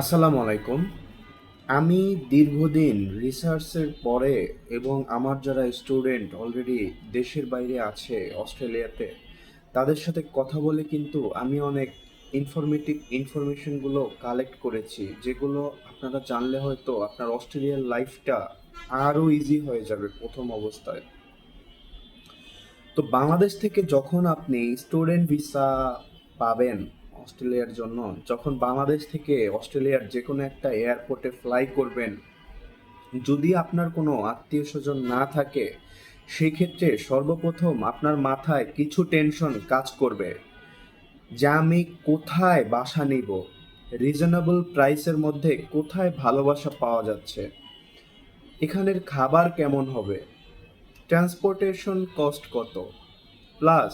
আসসালামু আলাইকুম। আমি দীর্ঘদিন রিসার্চের পরে এবং আমার যারা স্টুডেন্ট অলরেডি দেশের বাইরে আছে অস্ট্রেলিয়াতে, তাদের সাথে কথা বলে কিন্তু আমি অনেক ইনফরমেটিভ ইনফরমেশনগুলো কালেক্ট করেছি, যেগুলো আপনারা জানলে হয়তো আপনার অস্ট্রেলিয়ার লাইফটা আরও ইজি হয়ে যাবে প্রথম অবস্থায়। তো বাংলাদেশ থেকে যখন আপনি স্টুডেন্ট ভিসা পাবেন অস্ট্রেলিয়ার জন্য, যখন বাংলাদেশ থেকে অস্ট্রেলিয়ার যে কোনো একটা এয়ারপোর্টে ফ্লাই করবেন, যদি আপনার কোনো আত্মীয় স্বজন না থাকে সেই ক্ষেত্রে সর্বপ্রথম আপনার মাথায় কিছু টেনশন কাজ করবে যে আমি কোথায় বাসা নিব রিজনেবল প্রাইসের মধ্যে কোথায় ভালোবাসা পাওয়া যাচ্ছে, এখানের খাবার কেমন হবে ট্রান্সপোর্টেশন কস্ট কত প্লাস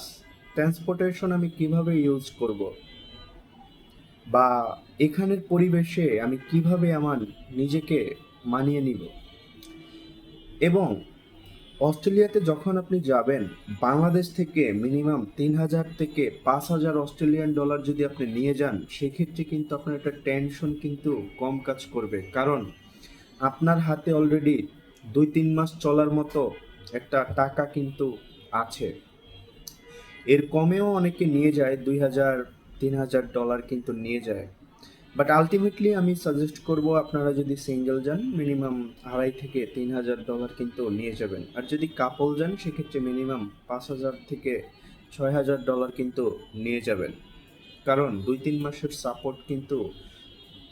ট্রান্সপোর্টেশন আমি কীভাবে ইউজ করব বা এখানের পরিবেশে আমি কীভাবে আমার নিজেকে মানিয়ে নিব? এবং অস্ট্রেলিয়াতে যখন আপনি যাবেন, বাংলাদেশ থেকে মিনিমাম তিন হাজার থেকে পাঁচ হাজার অস্ট্রেলিয়ান ডলার যদি আপনি নিয়ে যান, সেক্ষেত্রে কিন্তু আপনার একটা টেনশন কিন্তু কম কাজ করবে। কারণ আপনার হাতে অলরেডি দুই তিন মাস চলার মতো একটা টাকা কিন্তু আছে। এর কমেও অনেকে নিয়ে যায় দুই হাজার তিন হাজার ডলার কিন্তু নিয়ে যায়। বাট আলটিমেটলি আমি সাজেস্ট করব আপনারা যদি সিঙ্গেল যান মিনিমাম আড়াই থেকে তিন হাজার ডলার কিন্তু নিয়ে যাবেন। আর যদি কাপল যান, সেক্ষেত্রে মিনিমাম পাঁচ হাজার থেকে ছয় হাজার ডলার কিন্তু নিয়ে যাবেন। কারণ দুই তিন মাসের সাপোর্ট কিন্তু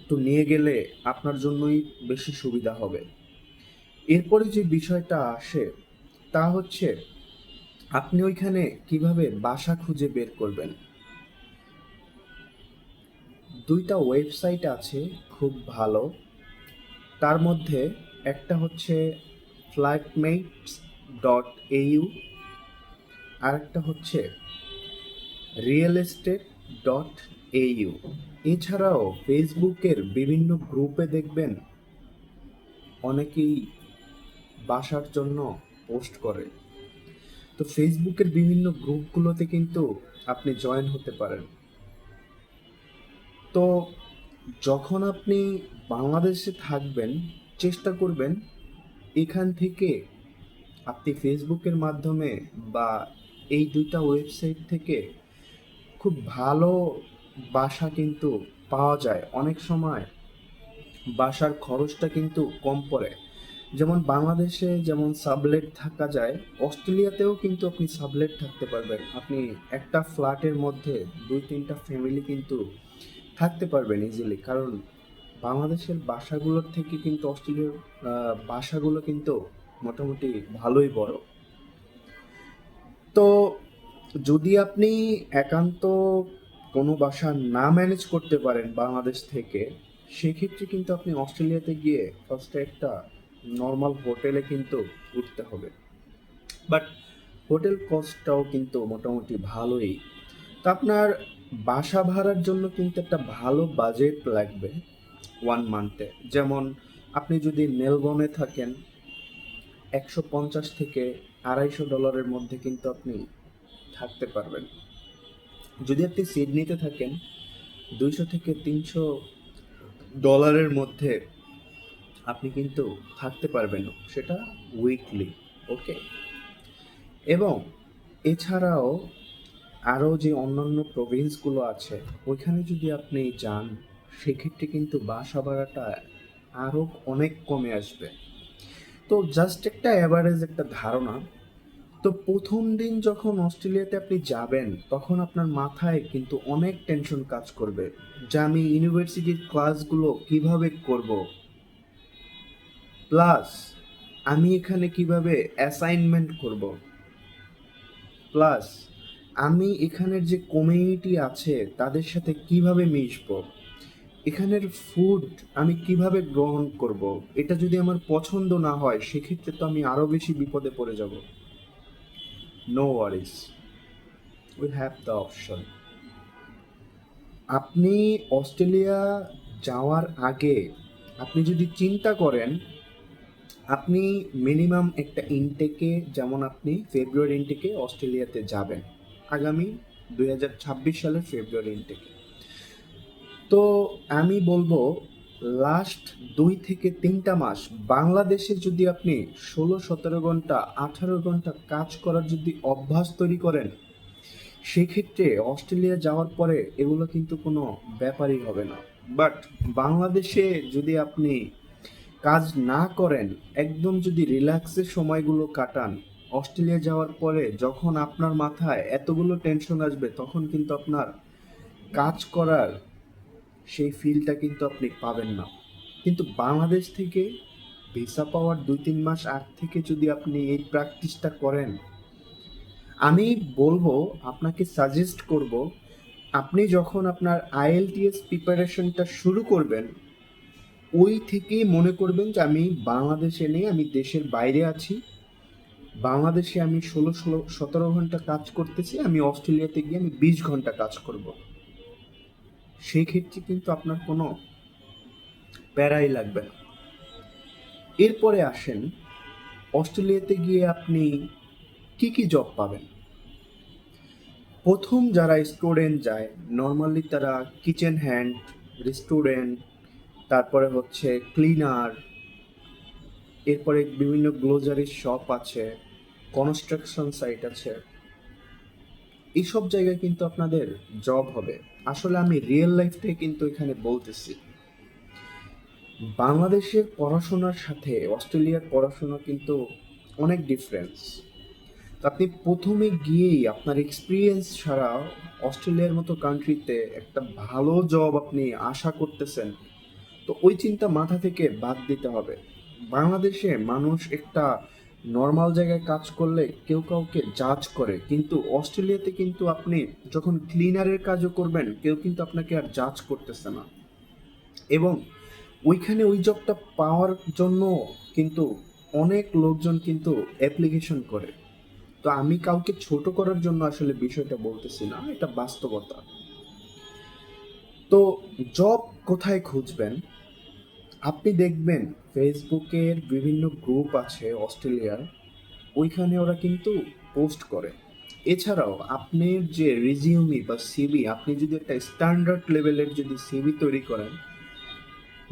একটু নিয়ে গেলে আপনার জন্যই বেশি সুবিধা হবে। এরপরে যে বিষয়টা আসে, তা হচ্ছে আপনি ওইখানে কীভাবে বাসা খুঁজে বের করবেন? দুইটা ওয়েবসাইট আছে খুব ভালো। তার মধ্যে একটা হচ্ছে ফ্লাইটমেটস ডট এইউ আর একটা হচ্ছে রিয়েল এস্টেট ডট এইউ এছাড়াও ফেসবুকের বিভিন্ন গ্রুপে দেখবেন অনেকেই বাসার জন্য পোস্ট করে। তো ফেসবুকের বিভিন্ন গ্রুপগুলোতে কিন্তু আপনি জয়েন হতে পারেন। তো যখন আপনি বাংলাদেশে থাকবেন, চেষ্টা করবেন এখান থেকে আপনি ফেসবুকের মাধ্যমে বা এই দুইটা ওয়েবসাইট থেকে খুব ভালো বাসা কিন্তু পাওয়া যায়। অনেক সময় বাসার খরচটা কিন্তু কম পড়ে। যেমন বাংলাদেশে যেমন সাবলেট থাকা যায়, অস্ট্রেলিয়াতেও কিন্তু আপনি সাবলেট থাকতে পারবেন। আপনি একটা ফ্ল্যাটের মধ্যে দুই তিনটা ফ্যামিলি কিন্তু থাকতে পারবেন ইজিলি কারণ বাংলাদেশের বাসাগুলোর থেকে কিন্তু অস্ট্রেলিয়ার বাসাগুলো কিন্তু মোটামুটি ভালোই বড়। তো যদি আপনি একান্ত কোনো বাসা না ম্যানেজ করতে পারেন বাংলাদেশ থেকে, সেক্ষেত্রে কিন্তু আপনি অস্ট্রেলিয়াতে গিয়ে ফার্স্টে একটা নর্মাল হোটেলে কিন্তু উঠতে হবে। বাট হোটেল কস্টটাও কিন্তু মোটামুটি ভালোই। তো আপনার বাসা ভাড়ার জন্য কিন্তু একটা ভালো বাজেট লাগবে ওয়ান মান্থে যেমন আপনি যদি মেলবোর্নে থাকেন, একশো পঞ্চাশ থেকে আড়াইশো ডলারের মধ্যে কিন্তু আপনি থাকতে পারবেন। যদি আপনি সিডনিতে থাকেন, দুইশো থেকে তিনশো ডলারের মধ্যে আপনি কিন্তু থাকতে পারবেন সেটা উইকলি ওকে এবং এছাড়াও আরও যে অন্যান্য প্রভিন্সগুলো আছে, ওইখানে যদি আপনি যান, সেক্ষেত্রে কিন্তু বাসা ভাড়াটা আরও অনেক কমে আসবে। তো জাস্ট একটা অ্যাভারেজ একটা ধারণা। তো প্রথম দিন যখন অস্ট্রেলিয়াতে আপনি যাবেন, তখন আপনার মাথায় কিন্তু অনেক টেনশন কাজ করবে যে আমি ইউনিভার্সিটির ক্লাসগুলো কীভাবে করব। প্লাস আমি এখানে কীভাবে অ্যাসাইনমেন্ট করব। প্লাস আমি এখানের যে কমিউনিটি আছে, তাদের সাথে কীভাবে মিশবো? এখানের ফুড আমি কীভাবে গ্রহণ করব? এটা যদি আমার পছন্দ না হয়, সেক্ষেত্রে তো আমি আরও বেশি বিপদে পড়ে যাব। No worries we have the option আপনি অস্ট্রেলিয়া যাওয়ার আগে আপনি যদি চিন্তা করেন, আপনি মিনিমাম একটা ইনটেকে যেমন আপনি ফেব্রুয়ারি ইনটেকে অস্ট্রেলিয়াতে যাবেন। আগামী দুই হাজার ছাব্বিশ সালের ফেব্রুয়ারি ইনটেকে তো আমি বলব লাস্ট দুই থেকে তিনটা মাস বাংলাদেশে যদি আপনি ষোলো, সতেরো ঘণ্টা, আঠারো ঘণ্টা কাজ করার যদি অভ্যাস তৈরি করেন, সেক্ষেত্রে অস্ট্রেলিয়া যাওয়ার পরে এগুলো কিন্তু কোনো ব্যাপারই হবে না। বাট বাংলাদেশে যদি আপনি কাজ না করেন, একদম যদি রিল্যাক্সের সময়গুলো কাটান অস্ট্রেলিয়া যাওয়ার পরে যখন আপনার মাথায় এতগুলো টেনশন আসবে, তখন কিন্তু আপনার কাজ করার সেই ফিলটা কিন্তু আপনি পাবেন না। কিন্তু বাংলাদেশ থেকে ভিসা পাওয়ার দুই তিন মাস আগ থেকে যদি আপনি এই প্র্যাকটিসটা করেন, আমি বলব, আপনাকে সাজেস্ট করব, আপনি যখন আপনার আইএলটিএস প্রিপারেশনটা শুরু করবেন, ওই থেকেই মনে করবেন যে আমি বাংলাদেশে নেই আমি দেশের বাইরে আছি। বাংলাদেশে আমি ষোলো ষোলো, সতেরো ঘণ্টা কাজ করতেছি, আমি অস্ট্রেলিয়াতে গিয়ে আমি বিশ ঘণ্টা কাজ করব। সেই ক্ষেত্রে কিন্তু আপনার কোনো প্যারাই লাগবে না। এরপরে আসেন, অস্ট্রেলিয়াতে গিয়ে আপনি কি কি জব পাবেন? প্রথম যারা স্টুডেন্ট যায় নর্মালি তারা কিচেন হ্যান্ড রেস্টুরেন্ট তারপরে হচ্ছে ক্লিনার এরপরে বিভিন্ন গ্লোজারির শপ আছে। কনস্ট্রাকশন সাইট আছে। এইসব জায়গায় কিন্তু আপনাদের জব হবে। আসলে আমি রিয়েল লাইফটাই কিন্তু এখানে বলতেছি। বাংলাদেশের পড়াশোনার সাথে অস্ট্রেলিয়ার পড়াশোনা কিন্তু অনেক ডিফারেন্স আপনি প্রথমে গিয়েই আপনার এক্সপিরিয়েন্স ছাড়া অস্ট্রেলিয়ার মতো কান্ট্রিতে একটা ভালো জব আপনি আশা করতেছেন, তো ওই চিন্তা মাথা থেকে বাদ দিতে হবে। বাংলাদেশে মানুষ একটা নর্মাল জায়গায় কাজ করলে কেউ কাউকে জাজ করে। কিন্তু অস্ট্রেলিয়াতে কিন্তু আপনি যখন ক্লিনারের কাজও করবেন, কেউ কিন্তু আপনাকে আর জাজ করতেছে না। এবং ওইখানে ওই জবটা পাওয়ার জন্য কিন্তু অনেক লোকজন কিন্তু অ্যাপ্লিকেশন করে। তো আমি কাউকে ছোট করার জন্য আসলে বিষয়টা বলতেছি না, এটা বাস্তবতা। তো জব কোথায় খুঁজবেন? আপনি দেখবেন ফেসবুকের বিভিন্ন গ্রুপ আছে অস্ট্রেলিয়ার, ওইখানে ওরা কিন্তু পোস্ট করে। এছাড়াও আপনার যে রিজিউমি বা সিবি আপনি যদি একটা স্ট্যান্ডার্ড লেভেলের যদি সিবি তৈরি করেন,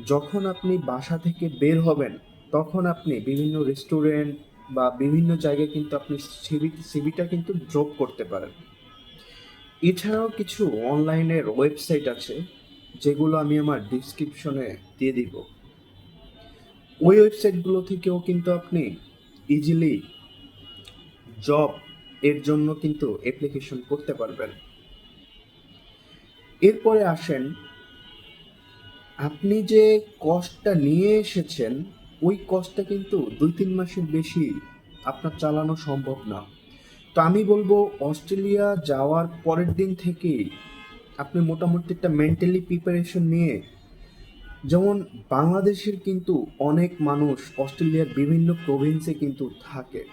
যখন আপনি বাসা থেকে বের হবেন, তখন আপনি বিভিন্ন রেস্টুরেন্ট বা বিভিন্ন জায়গায় কিন্তু আপনি সিবি সিবিটা কিন্তু ড্রপ করতে পারেন। এছাড়াও কিছু অনলাইনের ওয়েবসাইট আছে, যেগুলো আমি আমার ডিসক্রিপশনে দিয়ে দিব। ওই ওয়েবসাইটগুলো থেকেও কিন্তু আপনি ইজিলি জব এর জন্য কিন্তু অ্যাপ্লিকেশন করতে পারবেন। এরপরে আসেন, আপনি যে কস্টটা নিয়ে এসেছেন, ওই কস্টটা কিন্তু দুই তিন মাসের বেশি আপনার চালানো সম্ভব না। তো আমি বলব, অস্ট্রেলিয়া যাওয়ার পরের দিন থেকেই আপনি মোটামুটি একটা মেন্টালি প্রিপারেশন নিয়ে যেমন বাংলাদেশের কিন্তু অনেক মানুষ অস্ট্রেলিয়ার বিভিন্ন প্রভিন্সে কিন্তু থাকে।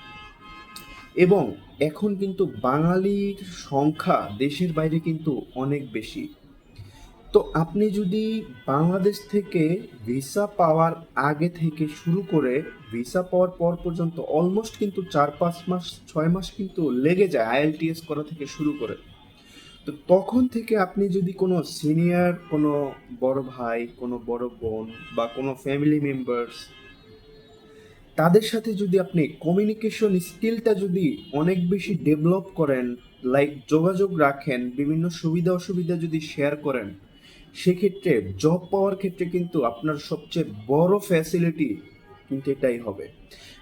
এবং এখন কিন্তু বাঙালির সংখ্যা দেশের বাইরে কিন্তু অনেক বেশি। তো আপনি যদি বাংলাদেশ থেকে ভিসা পাওয়ার আগে থেকে শুরু করে ভিসা পাওয়ার পর পর্যন্ত অলমোস্ট কিন্তু চার পাঁচ মাস, ছয় মাস কিন্তু লেগে যায় আইএলটিএস করা থেকে শুরু করে। তো তখন থেকে আপনি যদি কোনো সিনিয়র কোনো বড় ভাই, কোনো বড় বোন বা কোনো ফ্যামিলি মেম্বার্স তাদের সাথে যদি আপনি কমিউনিকেশন স্কিলটা যদি অনেক বেশি ডেভেলপ করেন লাইক যোগাযোগ রাখেন, বিভিন্ন সুবিধা অসুবিধা যদি শেয়ার করেন, সেক্ষেত্রে জব পাওয়ার ক্ষেত্রে কিন্তু আপনার সবচেয়ে বড় ফ্যাসিলিটি কিন্তু এটাই হবে।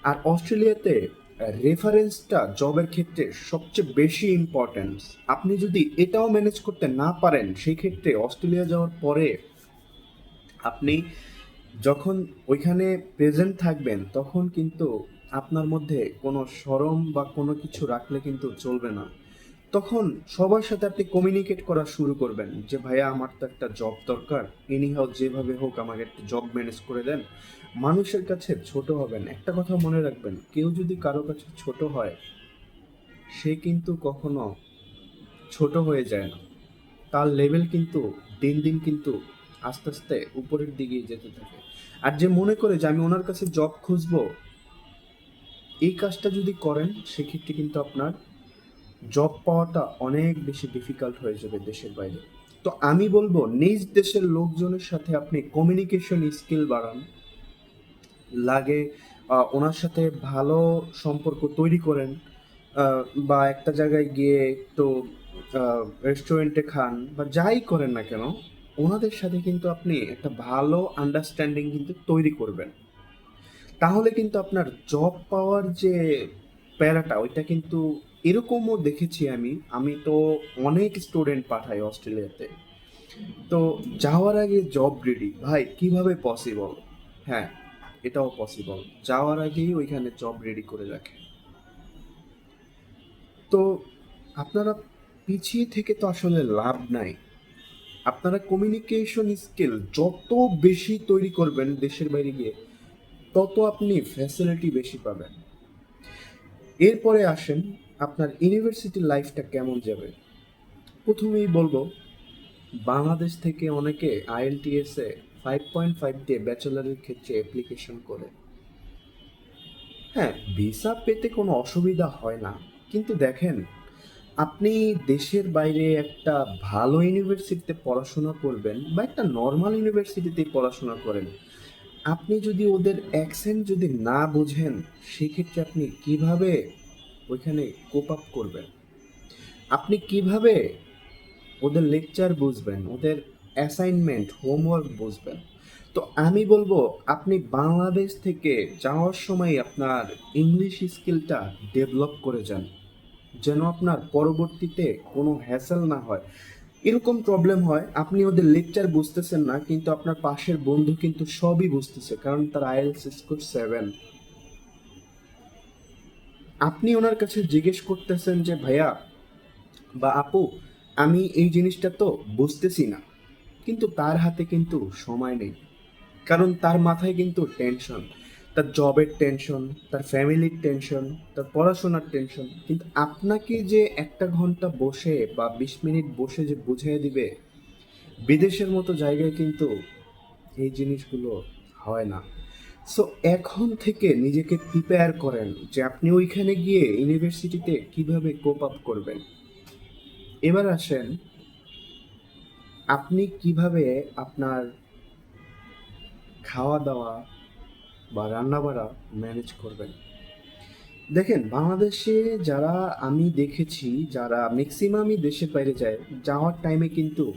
আর অস্ট্রেলিয়াতে রেফারেন্সটা জবের ক্ষেত্রে সবচেয়ে বেশি ইম্পর্টেন্স আপনি যদি এটাও ম্যানেজ করতে না পারেন সেই ক্ষেত্রে অস্ট্রেলিয়া যাওয়ার পরে আপনি যখন ওইখানে প্রেজেন্ট থাকবেন, তখন কিন্তু আপনার মধ্যে কোনো সরম বা কোনো কিছু রাখলে কিন্তু চলবে না। তখন সবার সাথে আপনি কমিউনিকেট করা শুরু করবেন যে, ভাইয়া, আমার তো একটা জব দরকার। এনি হাউ যেভাবে হোক আমাকে একটা জব ম্যানেজ করে দেন। মানুষের কাছে ছোট হবেন। একটা কথা মনে রাখবেন, কেউ যদি কারও কাছে ছোট হয়, সে কিন্তু কখনো ছোট হয়ে যায় না। তার লেভেল কিন্তু দিন দিন কিন্তু আস্তে আস্তে উপরের দিকে যেতে থাকে। আর যে মনে করে যে, আমি ওনার কাছে জব খুঁজবো, এই কাজটা যদি করেন, সেক্ষেত্রে কিন্তু আপনার জব পাওয়াটা অনেক বেশি ডিফিকাল্ট হয়ে যাবে দেশের বাইরে। তো আমি বলব, নিজ দেশের লোকজনের সাথে আপনি কমিউনিকেশন স্কিল বাড়ান। লাগে ওনার সাথে ভালো সম্পর্ক তৈরি করেন। বা একটা জায়গায় গিয়ে একটু রেস্টুরেন্টে খান, বা যাই করেন না কেন, ওনাদের সাথে কিন্তু আপনি একটা ভালো আন্ডারস্ট্যান্ডিং কিন্তু তৈরি করবেন। তাহলে কিন্তু আপনার জব পাওয়ার যে প্যারাটা, ওইটা কিন্তু এরকমও দেখেছি আমি। আমি তো অনেক স্টুডেন্ট পাঠাই অস্ট্রেলিয়াতে। তো যাওয়ার আগে জব রেডি ভাই, কীভাবে পসিবল হ্যাঁ এটাও পসিবল যাওয়ার আগেই ওইখানে জব রেডি করে রাখে। তো আপনারা পিছিয়ে থেকে তো আসলে লাভ নাই। আপনারা কমিউনিকেশন স্কিল যত বেশি তৈরি করবেন দেশের বাইরে গিয়ে, তত আপনি ফ্যাসিলিটি বেশি পাবেন। এরপরে আসেন আপনার ইউনিভার্সিটি লাইফটা কেমন যাবে? প্রথমেই বলব, বাংলাদেশ থেকে অনেকে আইএলটিএস ফাইভ পয়েন্ট ফাইভ দিয়ে ব্যাচেলারের ক্ষেত্রে অ্যাপ্লিকেশন করে। হ্যাঁ ভিসা পেতে কোনো অসুবিধা হয় না। কিন্তু দেখেন, আপনি দেশের বাইরে একটা ভালো ইউনিভার্সিটিতে পড়াশোনা করবেন বা একটা নর্মাল ইউনিভার্সিটিতে পড়াশোনা করেন, আপনি যদি ওদের অ্যাকসেন্ট যদি না বোঝেন, সেক্ষেত্রে আপনি কীভাবে ওইখানে কোপ আপ করবেন। আপনি কীভাবে ওদের লেকচার বুঝবেন, ওদের অ্যাসাইনমেন্ট হোমওয়ার্ক বুঝবেন? তো আমি বলব, আপনি বাংলাদেশ থেকে যাওয়ার সময় আপনার ইংলিশ স্কিলটা ডেভেলপ করে যান। যেন আপনার পরবর্তীতে কোনো হ্যাসেল না হয়। এরকম প্রবলেম হয়, আপনি ওদের লেকচার বুঝতেছেন না, কিন্তু আপনার পাশের বন্ধু কিন্তু সবই বুঝতেছে, কারণ তার আইএলস স্কোর সেভেন আপনি ওনার কাছে জিজ্ঞেস করতেছেন যে, ভাইয়া বা আপু, আমি এই জিনিসটা তো বুঝতেছি না। কিন্তু তার হাতে কিন্তু সময় নেই। কারণ তার মাথায় কিন্তু টেনশন তার জবের টেনশন তার ফ্যামিলির টেনশন তার পড়াশোনার টেনশন কিন্তু আপনাকে যে একটা ঘণ্টা বসে বা বিশ মিনিট বসে যে বুঝিয়ে দিবে, বিদেশের মতো জায়গায় কিন্তু এই জিনিসগুলো হয় না। সো এখন থেকে নিজেকে প্রিপেয়ার করেন যে আপনি ওইখানে গিয়ে ইউনিভার্সিটিতে কীভাবে কোপ আপ করবেন। এবার আসেন, আপনি কীভাবে আপনার খাওয়া দাওয়া বা রান্নাবাড়া ম্যানেজ করবেন। দেখেন, বাংলাদেশে যারা আমি দেখেছি, যারা ম্যাক্সিমামই দেশের বাইরে যায়, যাওয়ার টাইমে কিন্তু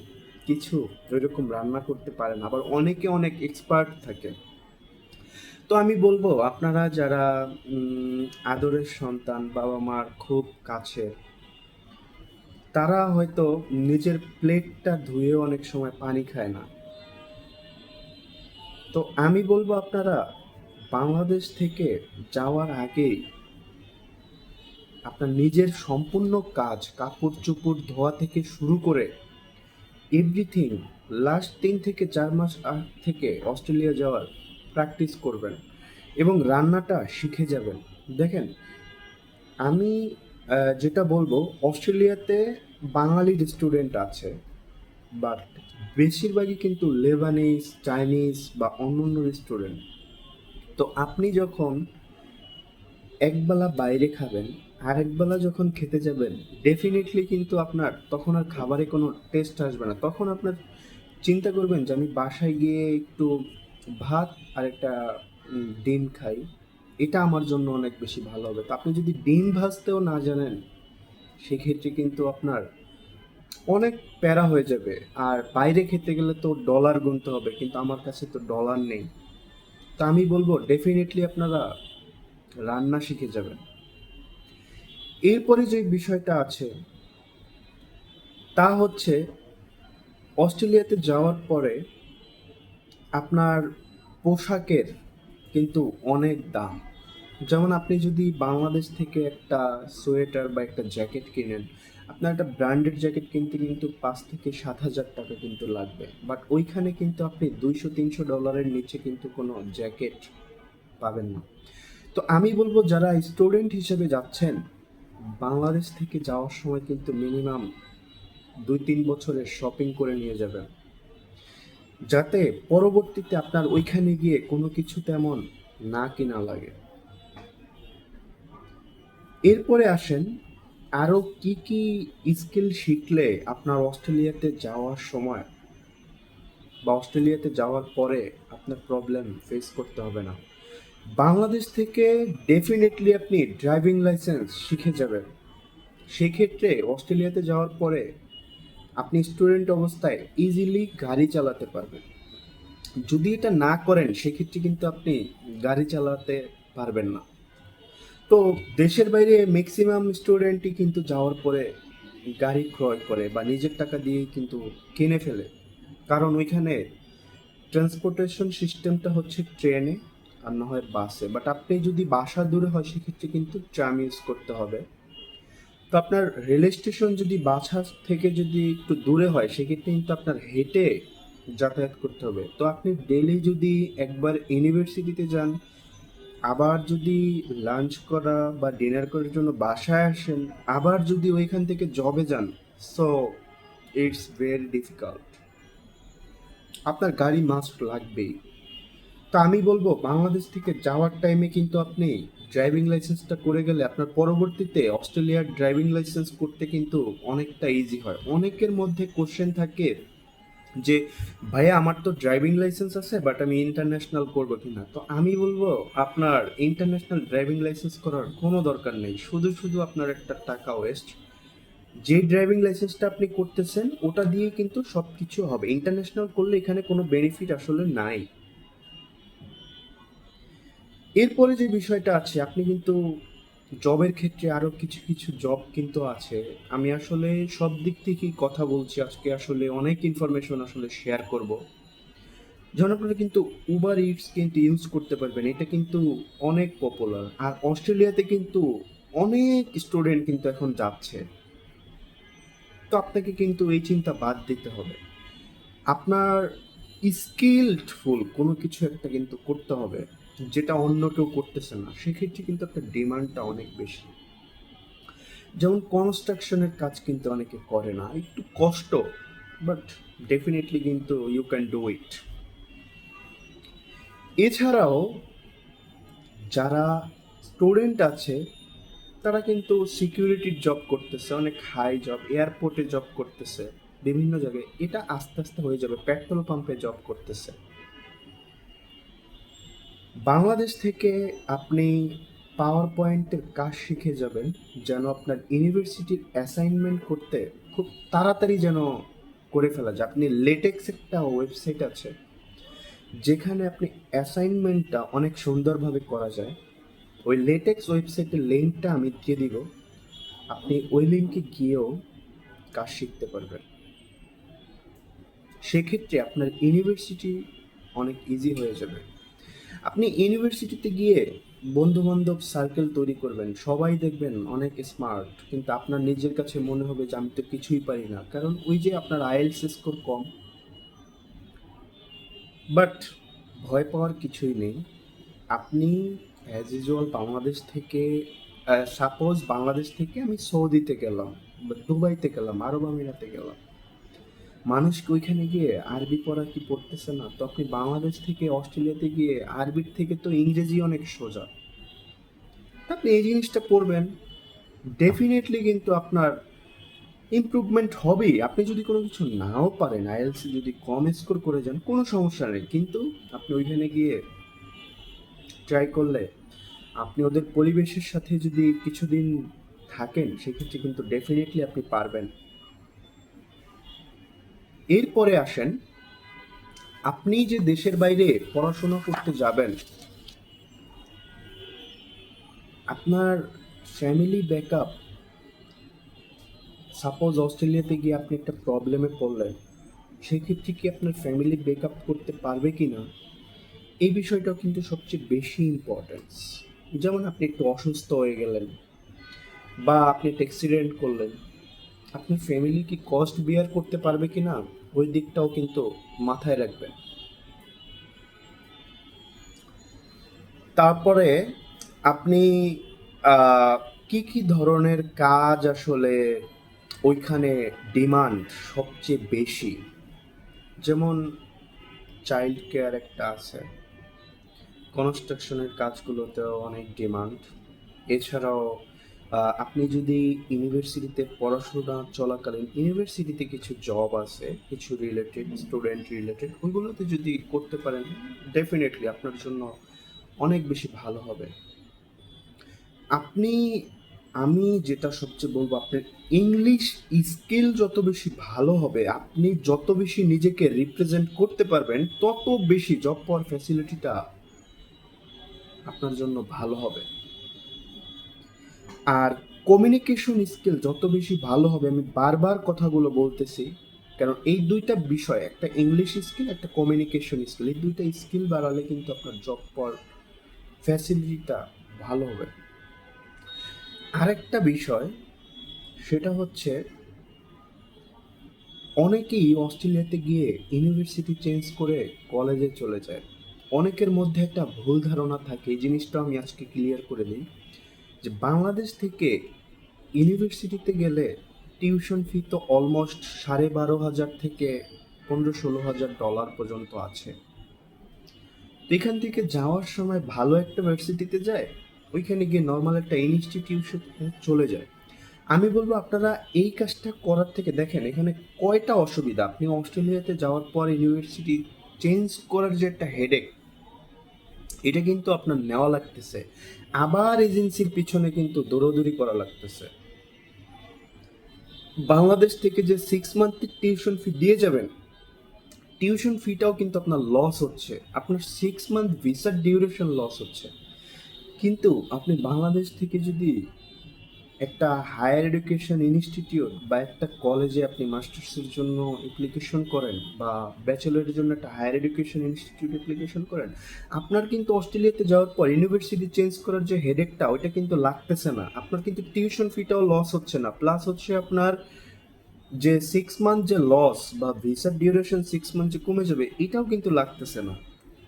কিছু ওইরকম রান্না করতে পারে না। আবার অনেকে অনেক এক্সপার্ট থাকে। তো আমি বলব, আপনারা যারা আদরের সন্তান বাবা মার খুব কাছের, তারা হয়তো নিজের প্লেটটা ধুয়ে অনেক সময় পানি খায় না। তো আমি বলব আপনারা, বাংলাদেশ থেকে যাওয়ার আগেই আপনার নিজের সম্পূর্ণ কাজ কাপড় চোপড় ধোয়া থেকে শুরু করে এভরিথিং লাস্ট তিন থেকে চার মাস থেকে অস্ট্রেলিয়া যাওয়ার প্র্যাকটিস করবেন এবং রান্নাটা শিখে যাবেন। দেখেন, আমি যেটা বলব, অস্ট্রেলিয়াতে বাঙালি স্টুডেন্ট আছে বাট বেশিরভাগই কিন্তু লেবানিজ চাইনিজ বা অন্যান্য স্টুডেন্ট তো আপনি যখন একবেলা বাইরে খাবেন, আর একবেলা যখন খেতে যাবেন ডেফিনেটলি কিন্তু আপনার তখন আর খাবারে কোনো টেস্ট আসবে না। তখন আপনার চিন্তা করবেন যে আমি বাসায় গিয়ে একটু ভাত আর একটা ডিম খাই, এটা আমার জন্য অনেক বেশি ভালো হবে। তো আপনি যদি ডিম ভাজতেও না জানেন, সেক্ষেত্রে কিন্তু আপনার অনেক প্যারা হয়ে যাবে। আর বাইরে খেতে গেলে তো ডলার গুনতে হবে, কিন্তু আমার কাছে তো ডলার নেই। তো আমি বলব ডেফিনেটলি আপনারা রান্না শিখে যাবেন। এরপরে যে বিষয়টা আছে, তা হচ্ছে, অস্ট্রেলিয়াতে যাওয়ার পরে আপনার পোশাকের কিন্তু অনেক দাম। যেমন আপনি যদি বাংলাদেশ থেকে একটা সোয়েটার বা একটা জ্যাকেট কিনেন, আপনার একটা ব্র্যান্ডেড জ্যাকেট কিনতে কিন্তু পাঁচ থেকে সাত হাজার টাকা কিন্তু লাগবে। বাট ওইখানে কিন্তু আপনি দুইশো, তিনশো ডলারের নিচে কিন্তু কোনো জ্যাকেট পাবেন না। তো আমি বলব, যারা স্টুডেন্ট হিসেবে যাচ্ছেন, বাংলাদেশ থেকে যাওয়ার সময় কিন্তু মিনিমাম দুই, তিন বছরের শপিং করে নিয়ে যাবেন। যাতে পরবর্তীতে আপনার ওইখানে গিয়ে কোনো কিছু তেমন না কিনা লাগে। এরপরে আসেন আরও কি কি স্কিল শিখলে আপনার অস্ট্রেলিয়াতে যাওয়ার সময় বা অস্ট্রেলিয়াতে যাওয়ার পরে আপনার প্রবলেম ফেস করতে হবে না। বাংলাদেশ থেকে ডেফিনেটলি আপনি ড্রাইভিং লাইসেন্স শিখে যাবেন। সেক্ষেত্রে অস্ট্রেলিয়াতে যাওয়ার পরে আপনি স্টুডেন্ট অবস্থায় ইজিলি গাড়ি চালাতে পারবেন। যদি এটা না করেন, সেক্ষেত্রে কিন্তু আপনি গাড়ি চালাতে পারবেন না। তো দেশের বাইরে ম্যাক্সিমাম স্টুডেন্টই কিন্তু যাওয়ার পরে গাড়ি ক্রয় করে বা নিজের টাকা দিয়ে কিন্তু কিনে ফেলে। কারণ ওইখানে ট্রান্সপোর্টেশন সিস্টেমটা হচ্ছে ট্রেনে আর না হয় বাসে। বাট আপনি যদি বাসা দূরে হয়, সেক্ষেত্রে কিন্তু ট্রাম ইউজ করতে হবে। আপনার রেল স্টেশন যদি বাসা থেকে যদি একটু দূরে হয়, সেক্ষেত্রে কিন্তু আপনার হেঁটে যাতায়াত করতে হবে। তো আপনি ডেলি যদি একবার ইউনিভার্সিটিতে যান, আবার যদি লাঞ্চ করা বা ডিনার করার জন্য বাসায় আসেন, আবার যদি ওইখান থেকে জবে যান, সো ইটস ভেরি ডিফিকাল্ট। আপনার গাড়ি মাস্ট লাগবেই। তো আমি বলব, বাংলাদেশ থেকে যাওয়ার টাইমে কিন্তু আপনি ড্রাইভিং লাইসেন্সটা করে গেলে আপনার পরবর্তীতে অস্ট্রেলিয়ার ড্রাইভিং লাইসেন্স করতে কিন্তু অনেকটা ইজি হয়। অনেকের মধ্যে কোশ্চেন থাকে যে, ভাইয়া, আমার তো ড্রাইভিং লাইসেন্স আছে বাট আমি ইন্টারন্যাশনাল করব কিনা? তো আমি বলব, আপনার ইন্টারন্যাশনাল ড্রাইভিং লাইসেন্স করার কোনো দরকার নেই। শুধু শুধু আপনার একটা টাকা ওয়েস্ট যে ড্রাইভিং লাইসেন্সটা আপনি করতেছেন, ওটা দিয়ে কিন্তু সব কিছু হবে। ইন্টারন্যাশনাল করলে এখানে কোনো বেনিফিট আসলে নাই। এরপরে যে বিষয়টা আছে, আপনি কিন্তু জবের ক্ষেত্রে আরও কিছু কিছু জব কিন্তু আছে। আমি আসলে সব দিক থেকেই কথা বলছি, আজকে আসলে অনেক ইনফরমেশন আসলে শেয়ার করব। যেমন আপনারা কিন্তু উবার ইটস কিন্তু ইউজ করতে পারবেন, এটা কিন্তু অনেক পপুলার আর অস্ট্রেলিয়াতে কিন্তু অনেক স্টুডেন্ট কিন্তু এখন যাচ্ছে। তো আপনাকে কিন্তু এই চিন্তা বাদ দিতে হবে। আপনার স্কিলফুল কোনো কিছু একটা কিন্তু করতে হবে। যেটা অন্য কেউ করতেছে না, সেক্ষেত্রে কিন্তু একটা ডিমান্ডটা অনেক বেশি। যেমন কনস্ট্রাকশনের কাজ কিন্তু অনেকে করে না, একটু কষ্ট বাট ডেফিনেটলি কিন্তু ইউ ক্যান ডু ইট এছাড়াও যারা স্টুডেন্ট আছে, তারা কিন্তু সিকিউরিটির জব করতেছে, অনেক হাই জব এয়ারপোর্টে জব করতেছে, বিভিন্ন জায়গায়। এটা আস্তে আস্তে হয়ে যাবে পেট্রোল পাম্পে জব করতেছে। বাংলাদেশ থেকে আপনি পাওয়ার পয়েন্টের কাজ শিখে যাবেন, যেন আপনার ইউনিভার্সিটির অ্যাসাইনমেন্ট করতে খুব তাড়াতাড়ি যেন করে ফেলা যায়। আপনি লেটেক্স একটা ওয়েবসাইট আছে, যেখানে আপনি অ্যাসাইনমেন্টটা অনেক সুন্দরভাবে করা যায়। ওই লেটেক্স ওয়েবসাইটের লিঙ্কটা আমি দিয়ে দিব। আপনি ওই লিঙ্কে গিয়েও কাজ শিখতে পারবেন। সেক্ষেত্রে আপনার ইউনিভার্সিটি অনেক ইজি হয়ে যাবে। আপনি ইউনিভার্সিটিতে গিয়ে বন্ধু বান্ধব সার্কেল তৈরি করবেন। সবাই দেখবেন অনেক স্মার্ট কিন্তু আপনার নিজের কাছে মনে হবে যে আমি তো কিছুই পারি না। কারণ ওই যে আপনার আইএলস স্কোর কম বাট ভয় পাওয়ার কিছুই নেই। আপনি অ্যাজ ইউজুয়াল বাংলাদেশ থেকে সাপোজ বাংলাদেশ থেকে আমি সৌদিতে গেলাম দুবাইতে গেলাম, আরব আমিরাতে গেলাম। মানুষ কি ওইখানে গিয়ে আরবি পড়া কি পড়তেছে না? তো আপনি বাংলাদেশ থেকে অস্ট্রেলিয়াতে গিয়ে আরবির থেকে তো ইংরেজি অনেক সোজা। আপনি এই জিনিসটা পড়বেন ডেফিনেটলি কিন্তু আপনার ইমপ্রুভমেন্ট হবেই। আপনি যদি কোনো কিছু নাও পারেন আইএলসি যদি কম স্কোর করে যান, কোনো সমস্যা নেই। কিন্তু আপনি ওইখানে গিয়ে ট্রাই করলে আপনি ওদের পরিবেশের সাথে যদি কিছুদিন থাকেন, সেক্ষেত্রে কিন্তু ডেফিনেটলি আপনি পারবেন। এরপরে আসেন, আপনি যে দেশের বাইরে পড়াশোনা করতে যাবেন, আপনার ফ্যামিলি ব্যাকআপ সাপোজ অস্ট্রেলিয়াতে গিয়ে আপনি একটা প্রবলেমে পড়লেন, সেক্ষেত্রে কি আপনার ফ্যামিলি ব্যাকআপ করতে পারবে কি না এই বিষয়টাও কিন্তু সবচেয়ে বেশি ইম্পর্টেন্স যেমন আপনি একটু অসুস্থ হয়ে গেলেন, বা আপনি একটা অ্যাক্সিডেন্ট করলেন, আপনার ফ্যামিলি কি কস্ট বিয়ার করতে পারবে কি না ওই দিকটাও কিন্তু মাথায় রাখবেন। তারপরে আপনি কি কি ধরনের কাজ আসলে ওইখানে ডিমান্ড সবচেয়ে বেশি? যেমন চাইল্ড কেয়ার একটা আছে। কনস্ট্রাকশনের কাজগুলোতেও অনেক ডিমান্ড। এছাড়াও আপনি যদি ইউনিভার্সিটিতে পড়াশোনা চলাকালীন ইউনিভার্সিটিতে কিছু জব আছে, কিছু রিলেটেড স্টুডেন্ট রিলেটেড ওইগুলোতে যদি করতে পারেন ডেফিনেটলি আপনার জন্য অনেক বেশি ভালো হবে। আপনি, আমি যেটা সবচেয়ে বলব, আপনার ইংলিশ স্কিল যত বেশি ভালো হবে, আপনি যত বেশি নিজেকে রিপ্রেজেন্ট করতে পারবেন, তত বেশি জব পাওয়ার ফ্যাসিলিটিটা আপনার জন্য ভালো হবে। আর কমিউনিকেশন স্কিল যত বেশি ভালো হবে, আমি বারবার কথাগুলো বলতেছি কারণ এই দুইটা বিষয়, একটা ইংলিশ স্কিল একটা কমিউনিকেশন স্কিল এই দুইটা স্কিল বাড়ালে কিন্তু আপনার জব পাওয়ার ফ্যাসিলিটিটা ভালো হবে। আরেকটা বিষয়, সেটা হচ্ছে অনেকেই অস্ট্রেলিয়াতে গিয়ে ইউনিভার্সিটি চেঞ্জ করে কলেজে চলে যায়। অনেকের মধ্যে একটা ভুল ধারণা থাকে, এই জিনিসটা আমি আজকে ক্লিয়ার করে দিই। যে বাংলাদেশ থেকে ইউনিভার্সিটিতে গেলে টিউশন ফি তো অলমোস্ট সাড়ে বারো হাজার থেকে পনেরো ষোলো হাজার ডলার পর্যন্ত আছে। এখান থেকে যাওয়ার সময় ভালো একটা ভার্সিটিতে যায়, ওইখানে গিয়ে নর্মাল একটা ইনস্টিটিউশন চলে যায়। আমি বলব আপনারা এই কাজটা করার থেকে দেখেন, এখানে কয়টা অসুবিধা। আপনি অস্ট্রেলিয়াতে যাওয়ার পর ইউনিভার্সিটি চেঞ্জ করার যে একটা হেডেক এটা কিন্তু আপনার নেওয়া লাগতেছে। আবার এজেন্সির পিছনে কিন্তু দৌড়দৌড়ি করা লাগতেছে। বাংলাদেশ থেকে যে সিক্স মান্থের টিউশন ফি দিয়ে যাবেন টিউশন ফিটাও কিন্তু আপনার লস হচ্ছে। আপনার সিক্স মান্থ ভিসার ডিউরেশন লস হচ্ছে। কিন্তু আপনি বাংলাদেশ থেকে যদি একটা হায়ার এডুকেশন ইনস্টিটিউট বা একটা কলেজে আপনি মাস্টার্সের জন্য অ্যাপ্লিকেশন করেন বা ব্যাচেলরের জন্য একটা হায়ার এডুকেশন ইনস্টিটিউট অ্যাপ্লিকেশন করেন, আপনার কিন্তু অস্ট্রেলিয়াতে যাওয়ার পর ইউনিভার্সিটি চেঞ্জ করার যে হেডেকটা ওইটা কিন্তু লাগতেছে না। আপনার কিন্তু টিউশন ফিটাও লস হচ্ছে না। প্লাস হচ্ছে আপনার যে সিক্স মান্থ যে লস বা ভিসার ডিউরেশন সিক্স মান্থ যে কমে যাবে, এটাও কিন্তু লাগতেছে না।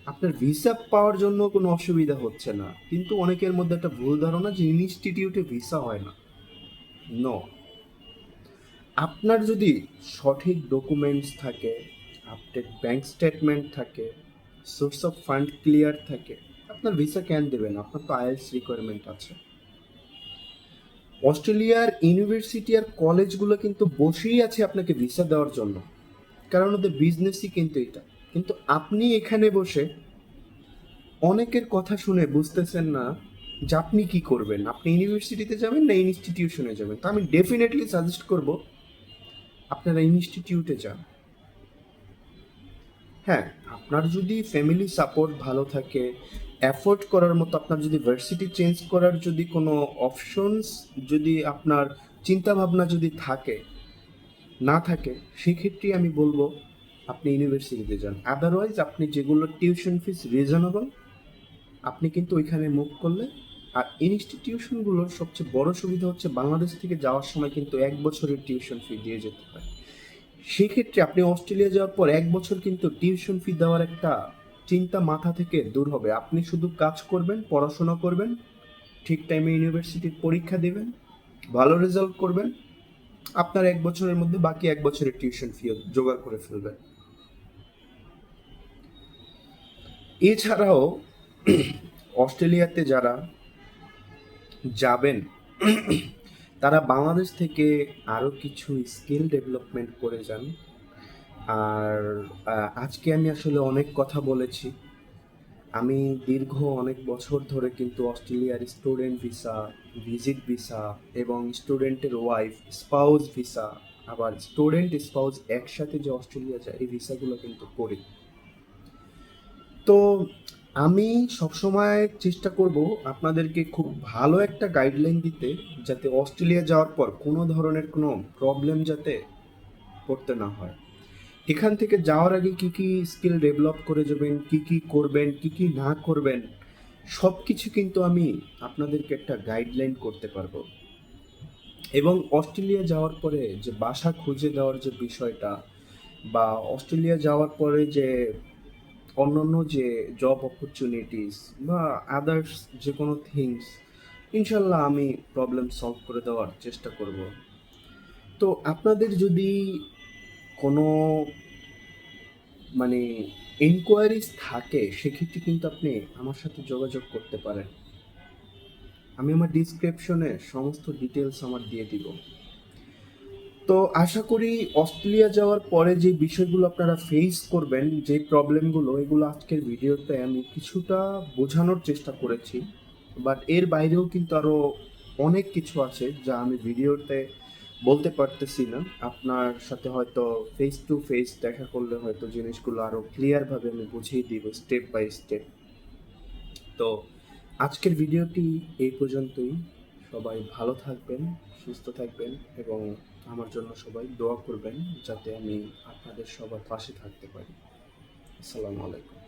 আপনার ভিসা পাওয়ার জন্য কোনো অসুবিধা হচ্ছে না। কিন্তু অনেকের মধ্যে একটা ভুল ধারণা যে ইনস্টিটিউটে ভিসা হয় না। ন আপনার যদি সঠিক ডকুমেন্টস থাকে আপডেট ব্যাংক স্টেটমেন্ট থাকে সোর্স অফ ফান্ড ক্লিয়ার থাকে, আপনার ভিসা কেন দেবেন? আপনার তো আইএলস রিকোয়ারমেন্ট আছে। অস্ট্রেলিয়ার ইউনিভার্সিটি আর কলেজগুলো কিন্তু বসেই আছে আপনাকে ভিসা দেওয়ার জন্য। কারণ ওদের বিজনেসই কিন্তু এটা। কিন্তু আপনি এখানে বসে অনেকের কথা শুনে বুঝতেছেন না যে আপনি কি করবেন। আপনি ইউনিভার্সিটিতে যাবেন না ইনস্টিটিউশনে যাবেন? তো আমি ডেফিনেটলি সাজেস্ট করব, আপনারা ইনস্টিটিউটে যান। হ্যাঁ আপনার যদি ফ্যামিলি সাপোর্ট ভালো থাকে অ্যাফোর্ড করার মতো আপনার যদি ভার্সিটি চেঞ্জ করার যদি কোনো অপশনস যদি আপনার চিন্তা ভাবনা যদি থাকে, না থাকে সেক্ষেত্রে আমি বলব আপনি ইউনিভার্সিটিতে যান। আদারওয়াইজ আপনি যেগুলো টিউশন ফিস রিজনেবল আপনি কিন্তু ওইখানে মুভ করলে, আর ইনস্টিটিউশনগুলোর সবচেয়ে বড় সুবিধা হচ্ছে বাংলাদেশ থেকে যাওয়ার সময় কিন্তু এক বছরের টিউশন ফি দিয়ে যেতে হয়। সেক্ষেত্রে আপনি অস্ট্রেলিয়া যাওয়ার পর এক বছর কিন্তু টিউশন ফি দেওয়ার একটা চিন্তা মাথা থেকে দূর হবে। আপনি শুধু কাজ করবেন, পড়াশোনা করবেন, ঠিক টাইমে ইউনিভার্সিটির পরীক্ষা দেবেন, ভালো রেজাল্ট করবেন, আপনার এক বছরের মধ্যে বাকি এক বছরের টিউশন ফি জোগাড় করে ফেলবেন। এছাড়াও অস্ট্রেলিয়াতে যারা যাবেন, তারা বাংলাদেশ থেকে আরও কিছু স্কিল ডেভেলপমেন্ট করে যান। আর আজকে আমি আসলে অনেক কথা বলেছি। আমি দীর্ঘ অনেক বছর ধরে কিন্তু অস্ট্রেলিয়ার স্টুডেন্ট ভিসা, ভিজিট ভিসা এবং স্টুডেন্টের ওয়াইফ, স্পাউস ভিসা, আবার স্টুডেন্ট, স্পাউস একসাথে যে অস্ট্রেলিয়া যায়, এই ভিসাগুলো কিন্তু করি। তো আমি সবসময় চেষ্টা করব আপনাদেরকে খুব ভালো একটা গাইডলাইন দিতে যাতে অস্ট্রেলিয়া যাওয়ার পর কোনো ধরনের কোনো প্রবলেম যাতে পড়তে না হয়। এখান থেকে যাওয়ার আগে কি কি স্কিল ডেভেলপ করে যাবেন, কি কি করবেন, কি কি না করবেন সব কিছু কিন্তু আমি আপনাদেরকে একটা গাইডলাইন করতে পারব। এবং অস্ট্রেলিয়া যাওয়ার পরে যে বাসা খুঁজে দেওয়ার যে বিষয়টা বা অস্ট্রেলিয়া যাওয়ার পরে যে অন্যান্য যে জব অপরচুনিটিস বা আদার্স যে কোনো থিংস ইনশাল্লাহ আমি প্রবলেম সলভ করে দেওয়ার চেষ্টা করব। তো আপনাদের যদি কোনো মানে এনকোয়ারিজ থাকে, সেক্ষেত্রে কিন্তু আপনি আমার সাথে যোগাযোগ করতে পারেন। আমি আমার ডিসক্রিপশনে সমস্ত ডিটেলস আমার দিয়ে দিব। তো আশা করি অস্ট্রেলিয়া যাওয়ার পরে যে বিষয়গুলো আপনারা ফেস করবেন, যে প্রবলেমগুলো এগুলো আজকের ভিডিওতে আমি কিছুটা বোঝানোর চেষ্টা করেছি। বাট এর বাইরেও কিন্তু আরও অনেক কিছু আছে যা আমি ভিডিওতে বলতে পারতেছি না। আপনার সাথে হয়তো ফেস টু ফেস দেখা করলে হয়তো জিনিসগুলো আরও ক্লিয়ারভাবে আমি বুঝিয়ে দিব স্টেপ বাই স্টেপ তো আজকের ভিডিওটি এই পর্যন্তই। সবাই ভালো থাকবেন, সুস্থ থাকবেন এবং আমার জন্য সবাই দোয়া করবেন যাতে আমি আপনাদের সবার পাশে থাকতে পারি। আসসালামু আলাইকুম।